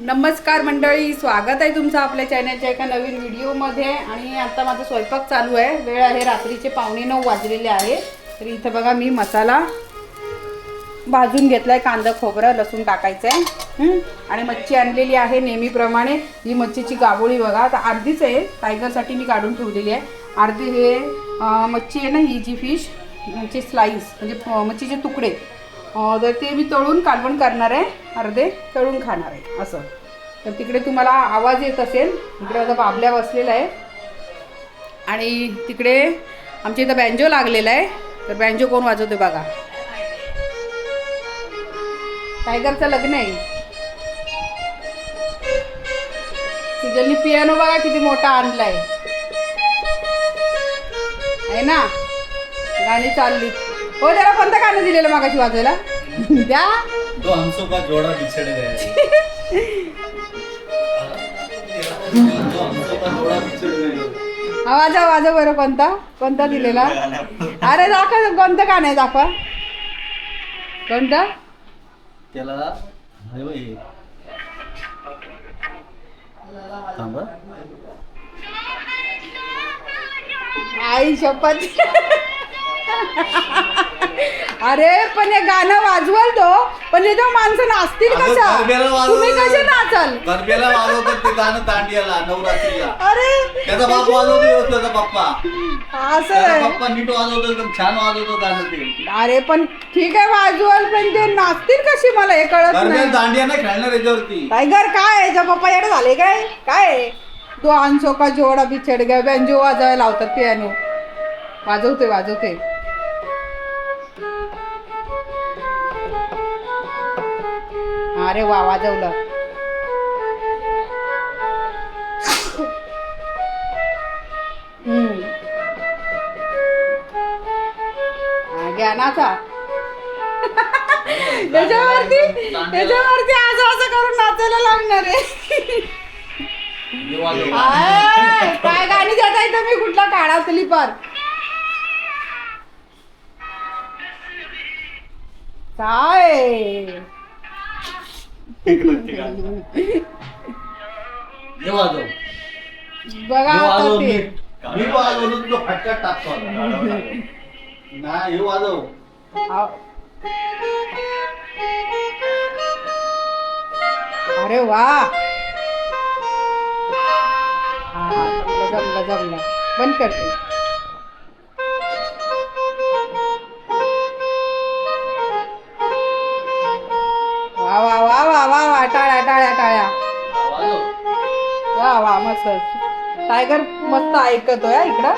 नमस्कार मंडळी स्वागत आहे तुमचं आपल्या चॅनलच्या एका नवीन व्हिडिओमध्ये. आणि आता माझा स्वयंपाक चालू आहे. वेळ आहे रात्रीचे पावणे नऊ वाजलेले आहे. तर इथं बघा मी मसाला भाजून घेतला आहे कांदा खोबरं लसूण टाकायचं आहे आणि मच्छी आणलेली आहे नेहमीप्रमाणे. ही मच्छीची गाबोळी बघा. आता अर्धीच आहे. टायगरसाठी मी काढून ठेवलेली आहे. अर्धी हे मच्छी आहे ना ही जी फिश म्हणजे स्लाईस म्हणजे मच्छीचे तुकडे. तर ते मी तळून कालवण करणार आहे अर्धे तळून खाणार आहे असं. तर तिकडे तुम्हाला आवाज येत असेल इकडे आता बाबल्या बसलेला आहे आणि तिकडे आमच्या इथं बँजो लागलेला आहे. तर बँजो कोण वाजवते बघा. टायगरचं लग्न आहे. सुजलनी पियानो बघा किती मोठा आणलाय. आहे ना? गाणी चालली. हो त्याला कोणतं गाणं दिलेलं मागाशी वाजायला द्या. तो हमसो का जोड़ा बिछड़ गया है तो हमसो का जोड़ा बिछड़ गया है. हा वाजा वाजा बरं कोणता? कोणता दिलेला? अरे दाखवा कोणतं गाणं आहे दाखवा. कोणतं? त्याला हाय बाई. थांबा. आई शपथ. अरे पण हे गाणं वाजवाल तो. पण हे तो माणसं नाचतील अगं, कशा? वाजवलं. तुम्ही कसे नाचाल? गरब्याला वाजवतात ते गाणं दांडियाला नवरात्रीला. अरे. त्याचा बाप वाजवतो त्याचा पप्पा. असं त्याचा आहे. पप्पा नीट वाजवतो एकदम छान वाजवतो गाणं ते. अरे पण ठीक आहे वाजवाल पण ते नाचतील कशी मला हे कळत गरब्याला नाही दांडिया नाही खेळणार याच्यावरती. टायगर काय याच्या पप्पा येडे झाले काय? काय आहे? तो आंसो का जोडा बिछड गया बँजो वाजवायला लावतात पियानो वाजवते वाजवते अरे वा वाजवलं. हा, ज्ञानाचा त्याच्यावरती त्याच्यावरती असं असं करून नाचायला लागणार आहे. काय गाणी देता इथं मी कुठला काढातली पर काय हे वाजव बघा हे आता वाजव ते नीट. मी वाजवलं तुझं फटक्यात टाकतो आता. ना हे वाजव. अरे वा हा, हा, जमलं जमलं जमलं बंद करते मस्त टायगर मस्त ऐकतोय हा इकडं.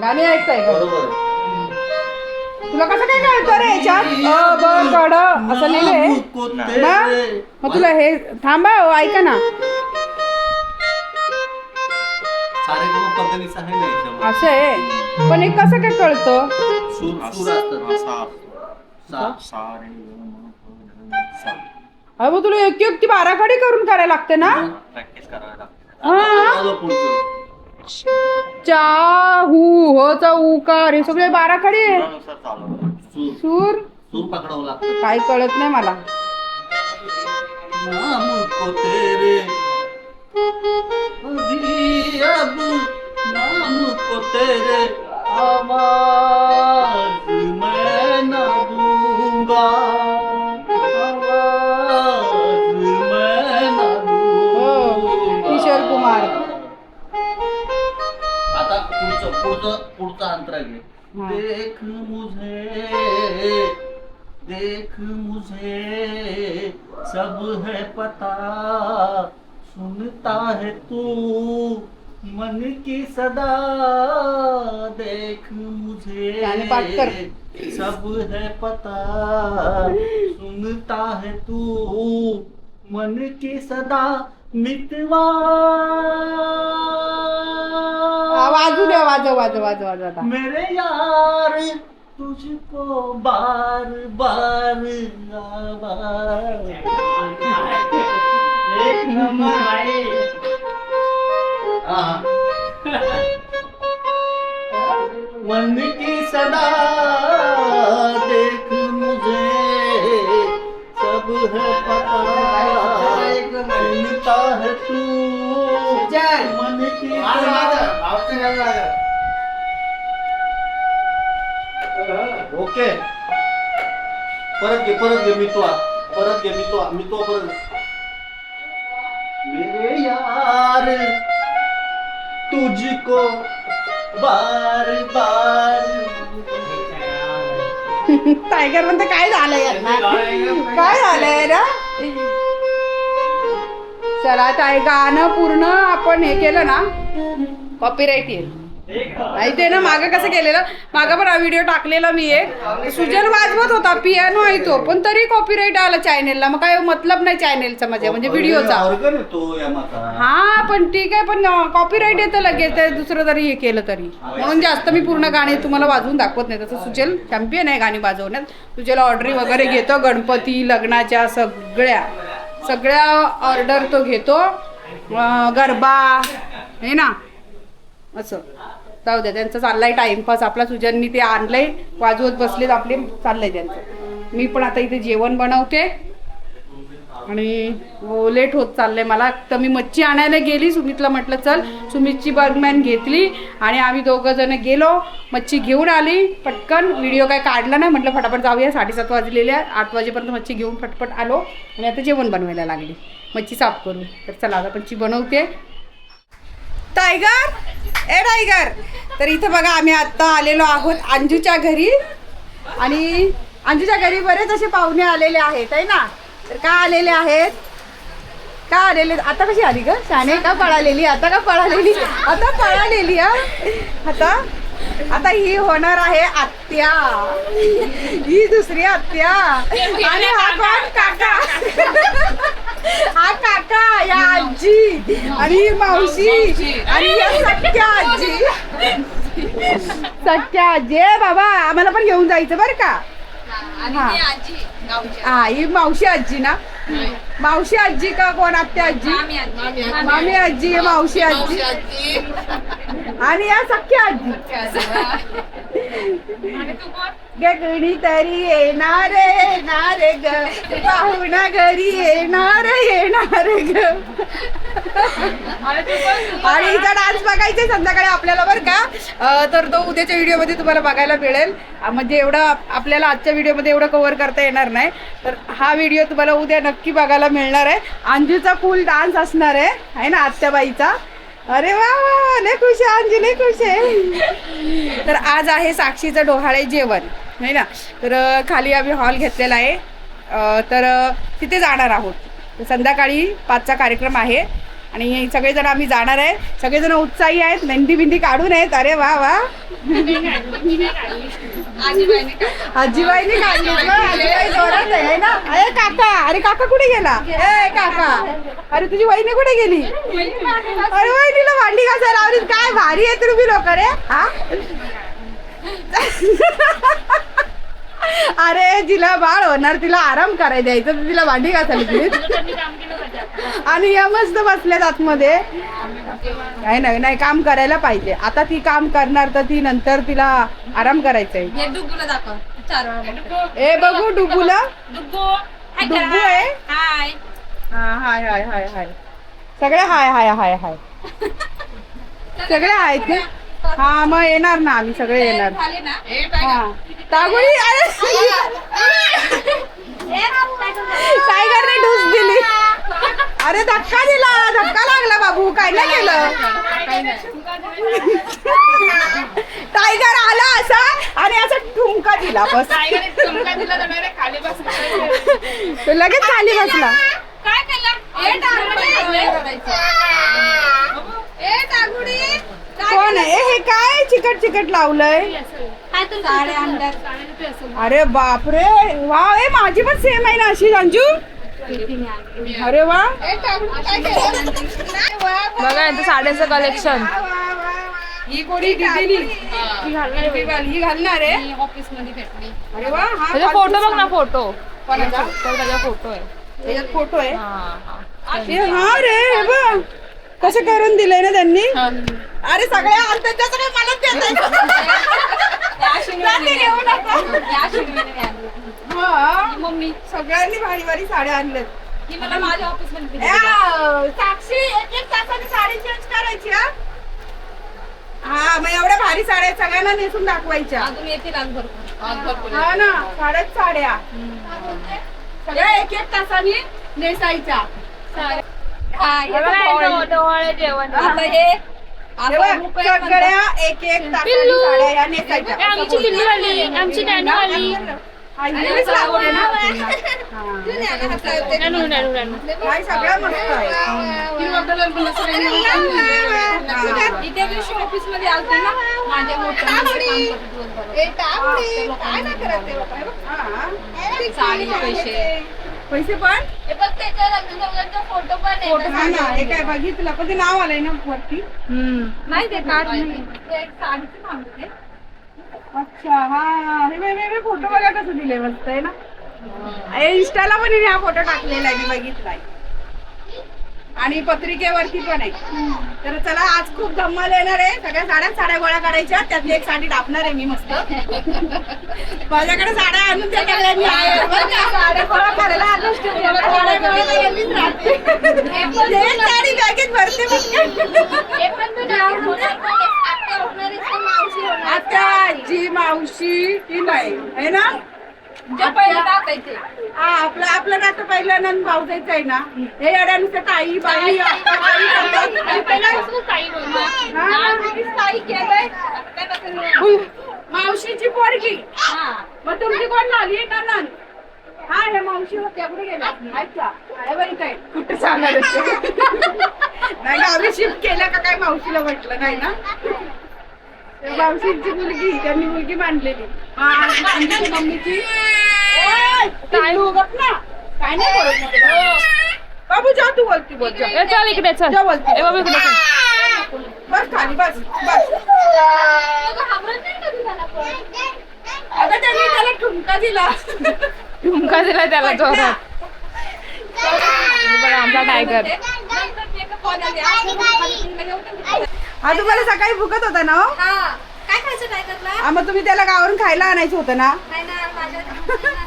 गाणी ऐकताय का तुला कसं काय कळतं रे याच्यात? अ ब कड असं लिहिलंय मग तुला हे थांबा हो, ऐका ना. सारे गम पद्धतीचं आहे ना याच्यामध्ये. असं आहे. पण हे कसं काय कळतं? सूर सूर असतात सा. अरे मग तुला एक एक ती बाराखडी करून करायला लागते ना? प्रॅक्टिस करावी लागते. हा. पुढचं. चा हू हो चा उकार हे सगळे बाराखडी आहे. सूर. सूर? सूर पकडावं लागतं. काही कळत नाही मला. नाम को तेरे. अभी अब नाम को तेरे आवाज मैं न दूंगा. पुढचं पुढचं पुढचं अंतरा घे हा. देख मुझे देख मुझे सब है पता सुनता है तू मन की सदा देख मुझे पाठ कर. सब है पता सुनता है तू मन की सदा मितवा वाजू द्या वाजव वाजव वाजव वाजव आता. मेरे यार तुझको बार बार आवाज एक नंबर भाई हाँ। मन की सदा देख मुझे सब है पता चाह तू. मन की माझं, लागलं. ओके. परत घे परत घे मी तो परत घे मी तो मी तो परत मेरे यार तुझको बार बार टायगर म्हणते काय झालंय काय झालंय ना चला टाय गाणं पूर्ण आपण हे केलं ना कॉपीराईट येईल. माहितीये ना मागं कसं केलेलं? मागं पण हा व्हिडिओ टाकलेला मी एक सुजल वाजवत होता पियानो आहे तो पण तरी कॉपीराईट आला चॅनेलला मग काय मतलब नाही चॅनेलचा माझ्या म्हणजे व्हिडिओचा येतो माता. हा पण ठीक आहे पण कॉपीराईट येतं लगेच. ते दुसरं जरी हे केलं तरी. म्हणून जास्त मी पूर्ण गाणी तुम्हाला वाजवून दाखवत नाही. तसं सुचेल चॅम्पियन आहे गाणी वाजवण्यात. सुचेला ऑर्डरी वगैरे घेतो गणपती लग्नाच्या सगळ्या. सगळ्या ऑर्डर तो घेतो. गरबा हे ना? असं. जाऊ द्या त्यांचं चाललाय टाइमपास. आपला सुजननी ते आणलंय वाजवत बसलेत आपले चाललंय त्यांचं. मी पण आता इथे जेवण बनवते. आणि हो, लेट होत चाललंय मला. तर मी मच्छी आणायला गेली सुमितला म्हटलं चल सुमितची बर्गमॅन घेतली आणि आम्ही दोघं जण गेलो. मच्छी घेऊन आली पटकन. व्हिडिओ काय काढला नाही. म्हटलं फटाफट जाऊया साडेसात वाजलेल्या आहे आठ वाजेपर्यंत मच्छी घेऊन फटफट आलो आणि आता जेवण बनवायला लागली. मच्छी साफ करू. तर चला आता मच्छी बनवते. टायगर! ए टायगर तर इथं बघा आम्ही आत्ता आलेलो आहोत अंजूच्या घरी. आणि अंजूच्या घरी बरेच असे पाहुणे आलेले आहेत आहे ना? तर का आलेले आहेत? का आलेले? आता कशी आली ग? शाने का पळालेली? आता का पळालेली? आता पळालेली हा? आता? आता ही होणार आहे आत्या. ही दुसरी आत्या. आणि हा कोण? काका. हा काका. आणि मावशी आणि या सख्या आजी. सख्या आजी. ए बाबा आम्हाला पण घेऊन जायचं बरं का? हा. हा ही मावशी आजी ना? मावशी आजी का कोण आत्या आजी? मामी आजी. मावशी आजी. आणि या सख्या आजी. गगडी तरी येणार येणार ग. पाहुणा घरी येणार येणार ग. आणि इथं डान्स बघायचे संध्याकाळी आपल्याला बरं का. तर तो उद्याच्या व्हिडिओमध्ये तुम्हाला बघायला मिळेल. म्हणजे एवढं आपल्याला आजच्या व्हिडिओमध्ये एवढं कव्हर करता येणार नाही. तर हा व्हिडिओ तुम्हाला उद्या नक्की बघायला मिळणार आहे. अंजूचा फुल डान्स असणार आहे. आहे ना आत्याबाईचा अरे वा वा खुश आहे अंजू नाही खुश आहे. तर आज आहे साक्षीचं डोहाळे जेवण. नाही ना? तर खाली आम्ही हॉल घेतलेला आहे. तर तिथे जाणार आहोत. संध्याकाळी पाचचा कार्यक्रम आहे. आणि सगळेजण आम्ही जाणार आहे. सगळेजण उत्साही आहेत. मेहंदी बिंदी काढून आहेत. अरे वा वा. आजीबाईने काढली आजीबाई जोरात आहे ना? अरे काका अरे काका कुठे गेला? ए काका. अरे तुझी वहिनी कुठे गेली? अरे वहिनीला भांडी घासायला लावली काय भारी आहे तुम्ही लोक रे. हा? अरे तिला बाळ होणार तिला आराम करायला द्यायचं. तर तिला भांडी घासायला दिली आणि या मस्त बसल्यात आतमध्ये. नाही नाही नाही काम करायला पाहिजे. आता ती काम करणार तर ती नंतर तिला आराम करायचा आहे. ए बघू डुबूला करा. आहे? हाय. हा हाय हाय हाय हाय. सगळे हाय हाय हाय हाय. सगळे आहेत ना हा मग येणार ना आम्ही सगळे येणार. हा. तागुळी अरे! काय करणे ढूस दिली. अरे धक्का दिला धक्का लागला बाबू काय नाही केलं. टायगर आला असा आणि असा ठुमका दिला बस. तो लगेच खाली बसला. कोण आहे? हे काय चिकट चिकट लावलंय? अरे बापरे. वा ए माझी पण सेम आहे ना अशी अंजू अरे वा. बघा यांचं साड्यांचं कलेक्शन ही कोणी दिदीनी ही. घालणार ही घालणार आहे. ऑफिसमध्ये भेटली. अरे वा हा त्याचा फोटो बघ ना फोटो. कोणाचा? त्याचा फोटो आहे. त्याच्यात फोटो आहे. हा हा. हे हा रे हे बघ. कसं करून दिलंय ना त्यांनी? अरे सगळ्या अर्ध्याच्या सगळे मलाच देत जाते घेऊन आता हा. मम्मी. सगळ्यांनी भारी भारी साड्या आणल्यात. ही मला माझ्या ऑफिसमध्ये दिली. साक्षी एक एक तासाने साडी चेंज करायची हा. हा मग एवढ्या भारी साड्या सगळ्यांना नेसून दाखवायच्या. अजून येतील आज भरपूर. आज भरपूर हा ना साड्याच साड्या. सगळ्या एक एक तासाने नेसायच्या. हा, हे बघा डोहाळे आता हे हे सगळ्या एक एक तासाने पिल्लू. साड्या या नेसायच्या. ए, आमची पिल्लू आली आमची नॅनू आली. इथे दिवशी ऑफिसमध्ये आलते ना माझ्या मोठ्या हा. साडी पैसे. पैसे पण? फोटो पण फोटो हा ना हे काय बघितलं? पण ते नाव आलंय ना वरती. नाही ते कार्ड नाही ते एक साडीचं नाव आहे ते. अच्छा हा हे. फोटो बघा कसं दिले मस्त आहे ना? इंस्टाला पण हा फोटो टाकलेला आहे मी बघितलाय. आणि पत्रिकेवरती पण आहे. तर चला आज खूप धम्माल येणार आहे. सगळ्या साड्या साड्या गोळा करायच्या. त्यातली एक साडी टाकणार आहे मी मस्त. माझ्याकडे साड्या आणून त्या सगळ्यांनी? साड्या गोळा करायला साडी बॅगेत भरते. आता आजी मावशी ही नाही. आहे ना? जे पहिले टाकायचे हा आपलं आपलं नातं पहिलं नंद भाऊजायचं आहे ना हे अड्यानुसार ताई बाई मावशीची पोरगी. मग तुमची कोण झाली? नंद हा हे मावशी होत्या कुठे गेल्या? अच्छा अरे बरी काय कुठे आहे? नाही आम्ही शिफ्ट केलं का काय मावशीला म्हटलं नाही ना? मावशीची मुलगी त्यांनी मुलगी मांडलेली हा, अंजूची मम्मीची? पिल्लू, गप ना. काय नाही ना तुला. बाबू जा तू बोलती बोल जा. चल इकडे चल. जा बोलती ए बाबा इकडे चल. बस खाली बस बस. अगं त्यांनी त्याला ठुमका दिला. झुमका दिला त्याला जोरात. हे बघा आमचा टायगर नंतर ते एका पॉल्याने असं खाली पिंपळाच्या होत्या. हा तुम्हाला सकाळी भुकत होता ना हो? हा. काय खायचं टायगरला हा, मग तुम्ही त्याला गावावरून खायला आणायचं होतं ना? नाही ना माझ्या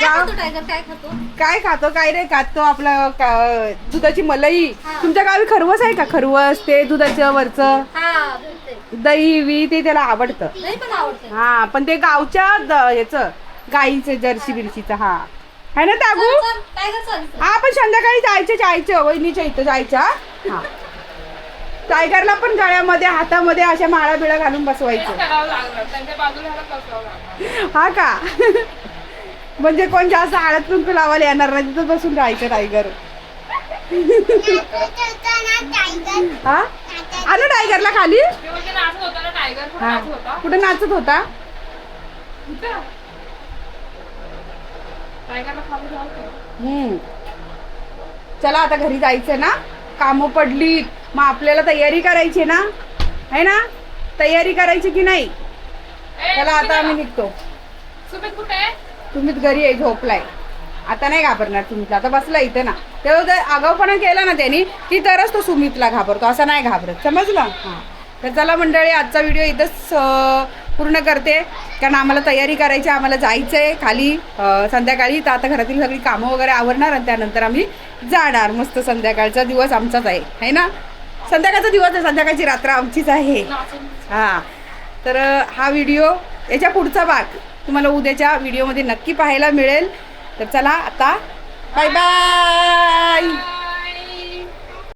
काय खातो टायगर काय खातो? काय खातो? काय रे खातो आपलं का- दुधाची मलाई. हा. तुमच्या गावी खरवस आहे का? खरवस ते दुधाचं वरचं? हा बोलते. दही वी ते त्याला आवडतं. नाही पण आवडते. हा पण ते गावच्या द- ह्याचं गाईचं जर्सी बिर्शीचं हा. है ना तागू चल, टायगर चल. हा पण संध्याकाळी जायचं जायचं वहिनीच्या इथं जायच्या हा. टायगरला पण गळ्यामध्ये हातामध्ये अशा माळा बिळा घालून बसवायचं. हा का? म्हणजे कोण जास्त हळद कुंकू लावायला येणार नाही तिथं बसून राहायचं टायगर. हा? आलं टायगरला खाली? ते म्हणजे नाचत होता हा. कुठे नाचत? हम्म. चला आता घरी जायचं ना. कामं पडलीत. मग आपल्याला तयारी करायची ना? है ना? तयारी करायची की नाही? चला आता आम्ही निघतो. सुमित कुठे आहे? तुम्हीच घरी आहे झोपलाय. आता नाही घाबरणार सुमितला आता बसला इथं ना. तेव्हा जर आगाऊपणा केला ना त्यांनी की तरच तो सुमितला घाबरतो. असं नाही घाबरत. समजलं? हां. तर चला मंडळी आजचा व्हिडिओ इथंच पूर्ण करते. कारण आम्हाला तयारी करायची आहे, आम्हाला जायचं आहे खाली संध्याकाळी. तर आता घरातील सगळी कामं वगैरे आवरणार आणि त्यानंतर आम्ही जाणार. मस्त संध्याकाळचा दिवस आमचाच आहे. है ना? संध्याकाळचा दिवस आहे संध्याकाळची रात्र आमचीच आहे. हां. तर हा व्हिडिओ याच्या पुढचा भाग तुम्हाला उद्याच्या व्हिडिओमध्ये नक्की पाहायला मिळेल. तर चला आता बाय बाय